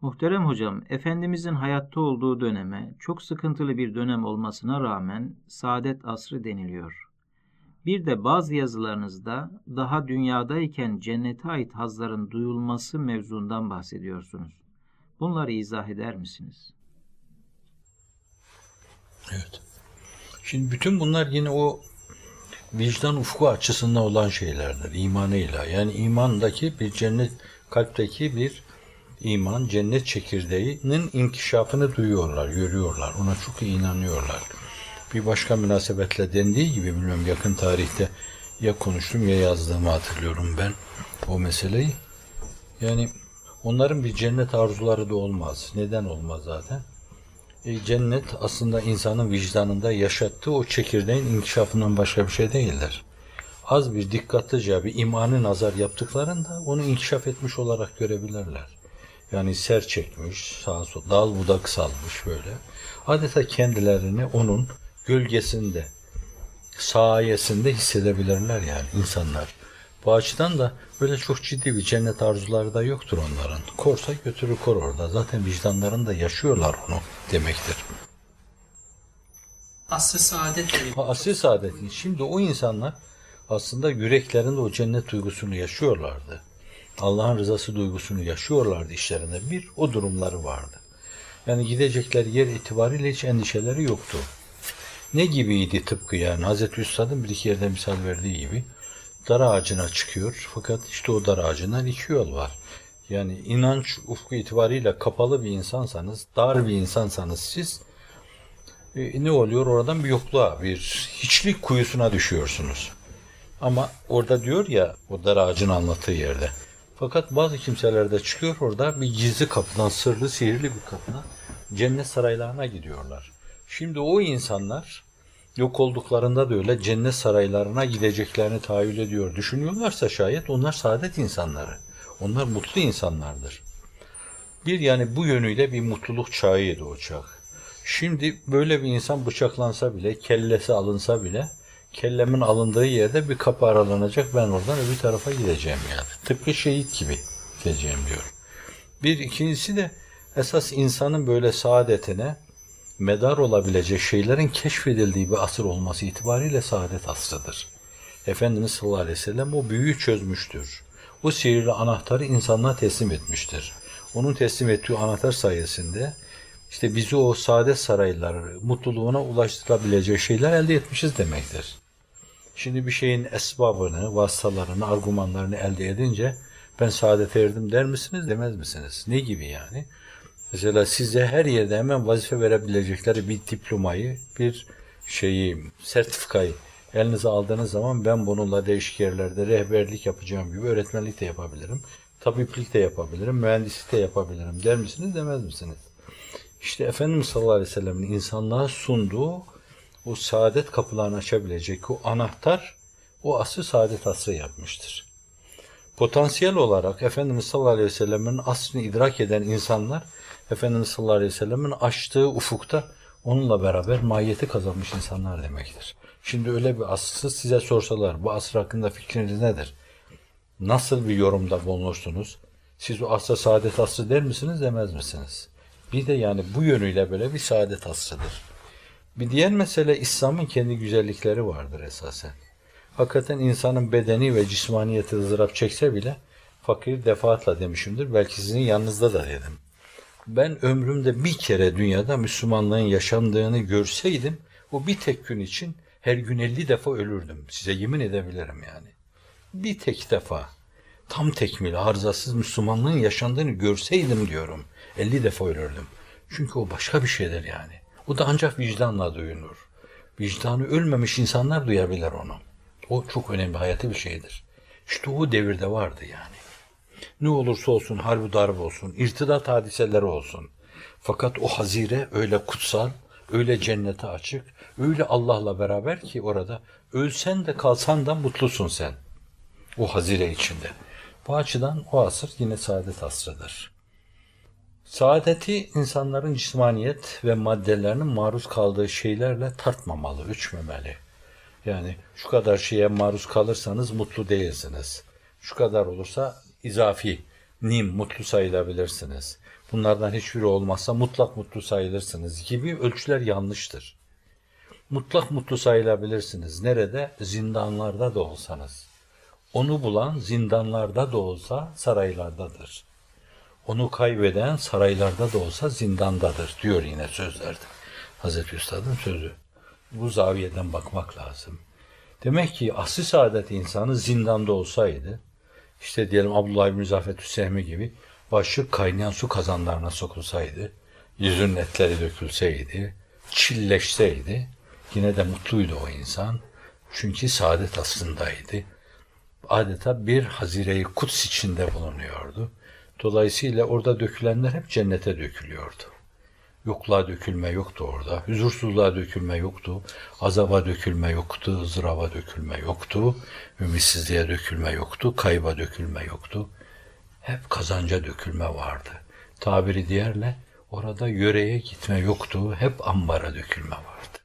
Muhterem hocam, Efendimizin hayatta olduğu döneme çok sıkıntılı bir dönem olmasına rağmen saadet asrı deniliyor. Bir de bazı yazılarınızda daha dünyadayken cennete ait hazların duyulması mevzundan bahsediyorsunuz. Bunları izah eder misiniz? Evet. Şimdi bütün bunlar yine o vicdan ufku açısından olan şeylerdir. imanıyla. Yani imandaki bir cennet, kalpteki bir iman, cennet çekirdeğinin inkişafını duyuyorlar, görüyorlar. Ona çok iyi inanıyorlar. Bir başka münasebetle dendiği gibi bilmiyorum yakın tarihte ya konuştum ya yazdığımı hatırlıyorum ben o meseleyi. Yani onların bir cennet arzuları da olmaz. Neden olmaz zaten? E, cennet aslında insanın vicdanında yaşattığı o çekirdeğin inkişafından başka bir şey değildir. Az bir dikkatlice bir imanı nazar yaptıklarında onu inkişaf etmiş olarak görebilirler. Yani ser çekmiş, sağa sola, dal budak salmış böyle. Adeta kendilerini onun gölgesinde, sayesinde hissedebilirler yani insanlar. Bu açıdan da böyle çok ciddi bir cennet arzuları da yoktur onların. Korsa götürür kor orada. Zaten vicdanlarında yaşıyorlar onu demektir. Asr-ı saadet Asıl saadetin. Şimdi o insanlar aslında yüreklerinde o cennet duygusunu yaşıyorlardı. Allah'ın rızası duygusunu yaşıyorlardı işlerinde. Bir o durumları vardı. Yani gidecekleri yer itibariyle hiç endişeleri yoktu. Ne gibiydi tıpkı yani Hazreti Üstad'ın bir iki yerde misal verdiği gibi dar ağacına çıkıyor fakat işte o dar ağacından iki yol var. Yani inanç ufku itibariyle kapalı bir insansanız, dar bir insansanız siz e, ne oluyor? Oradan bir yokluğa, bir hiçlik kuyusuna düşüyorsunuz. Ama orada diyor ya, o dar ağacın anlattığı yerde. Fakat bazı kimselerde çıkıyor orada bir gizli kapıdan, sırlı, sihirli bir kapıdan cennet saraylarına gidiyorlar. Şimdi o insanlar yok olduklarında da öyle cennet saraylarına gideceklerini tahayyül ediyor. Düşünüyorlarsa şayet onlar saadet insanları. Onlar mutlu insanlardır. Bir yani bu yönüyle bir mutluluk çağıydı o çağ. Şimdi böyle bir insan bıçaklansa bile, kellesi alınsa bile kellemin alındığı yerde bir kapı aralanacak. Ben oradan öbür tarafa gideceğim yani. Tıpkı şehit gibi gideceğim diyor. Bir ikincisi de esas insanın böyle saadetine medar olabilecek şeylerin keşfedildiği bir asır olması itibariyle saadet asrıdır. Efendimiz sallallahu aleyhi ve sellem o büyüyü çözmüştür. O sihirli anahtarı insanlığa teslim etmiştir. Onun teslim ettiği anahtar sayesinde işte bizi o saadet sarayları mutluluğuna ulaştırabilecek şeyler elde etmişiz demektir. Şimdi bir şeyin esbabını, vasıtalarını, argümanlarını elde edince ben saadete erdim der misiniz demez misiniz? Ne gibi yani? Mesela size her yerde hemen vazife verebilecekleri bir diplomayı, bir şeyi, sertifikayı elinize aldığınız zaman ben bununla değişik yerlerde rehberlik yapacağım gibi öğretmenlik de yapabilirim, tabiplik de yapabilirim, mühendislik de yapabilirim der misiniz demez misiniz? İşte Efendimiz sallallahu aleyhi ve sellem'in insanlığa sunduğu o saadet kapılarını açabilecek o anahtar o asrı saadet asrı yapmıştır. Potansiyel olarak Efendimiz sallallahu aleyhi ve sellem'in aslını idrak eden insanlar Efendimiz sallallahu aleyhi ve sellem'in açtığı ufukta onunla beraber mahiyeti kazanmış insanlar demektir. Şimdi öyle bir asrı size sorsalar bu asır hakkında fikriniz nedir? Nasıl bir yorumda bulunursunuz? Siz o asra saadet asrı der misiniz demez misiniz? Bir de yani bu yönüyle böyle bir saadet asrıdır. Bir diğer mesele İslam'ın kendi güzellikleri vardır esasen. Hakikaten insanın bedeni ve cismaniyeti ızdırap çekse bile fakir defaatla demişimdir. Belki sizin yanınızda da dedim. Ben ömrümde bir kere dünyada Müslümanlığın yaşandığını görseydim o bir tek gün için her gün 50 defa ölürdüm. Size yemin edebilirim yani. Bir tek defa tam tekmil arızasız Müslümanlığın yaşandığını görseydim diyorum 50 defa ölürdüm. Çünkü o başka bir şeydir yani. O da ancak vicdanla duyulur. Vicdanı ölmemiş insanlar duyabilir onu. O çok önemli hayati bir şeydir. İşte o devirde vardı yani. Ne olursa olsun, harbi darbe olsun, irtidat hadiseleri olsun. Fakat o hazire öyle kutsal, öyle cennete açık, öyle Allah'la beraber ki orada ölsen de kalsan da mutlusun sen. O hazire içinde. Bu açıdan o asır yine saadet asrıdır. Saadeti insanların cismaniyet ve maddelerinin maruz kaldığı şeylerle tartmamalı, ölçmemeli. Yani şu kadar şeye maruz kalırsanız mutlu değilsiniz. Şu kadar olursa izafi, nim, mutlu sayılabilirsiniz. Bunlardan hiçbiri olmazsa mutlak mutlu sayılırsınız gibi ölçüler yanlıştır. Mutlak mutlu sayılabilirsiniz. Nerede? Zindanlarda da olsanız. Onu bulan zindanlarda da olsa saraylardadır. Onu kaybeden saraylarda da olsa zindandadır diyor yine sözlerde. Hazreti Üstad'ın sözü. Bu zaviyeden bakmak lazım. Demek ki asli saadet insanı zindanda olsaydı, işte diyelim Abdullah bin Zafet Hüseymi gibi başı kaynayan su kazanlarına sokulsaydı, yüzünün etleri dökülseydi, çilleşseydi, yine de mutluydu o insan. Çünkü saadet aslındaydı. Adeta bir hazire-i kuts içinde bulunuyordu. Dolayısıyla orada dökülenler hep cennete dökülüyordu. Yokluğa dökülme yoktu orada. Huzursuzluğa dökülme yoktu. Azaba dökülme yoktu. ızdıraba dökülme yoktu. Ümitsizliğe dökülme yoktu. Kayba dökülme yoktu. Hep kazanca dökülme vardı. Tabiri diğerle orada yöreye gitme yoktu. Hep ambara dökülme vardı.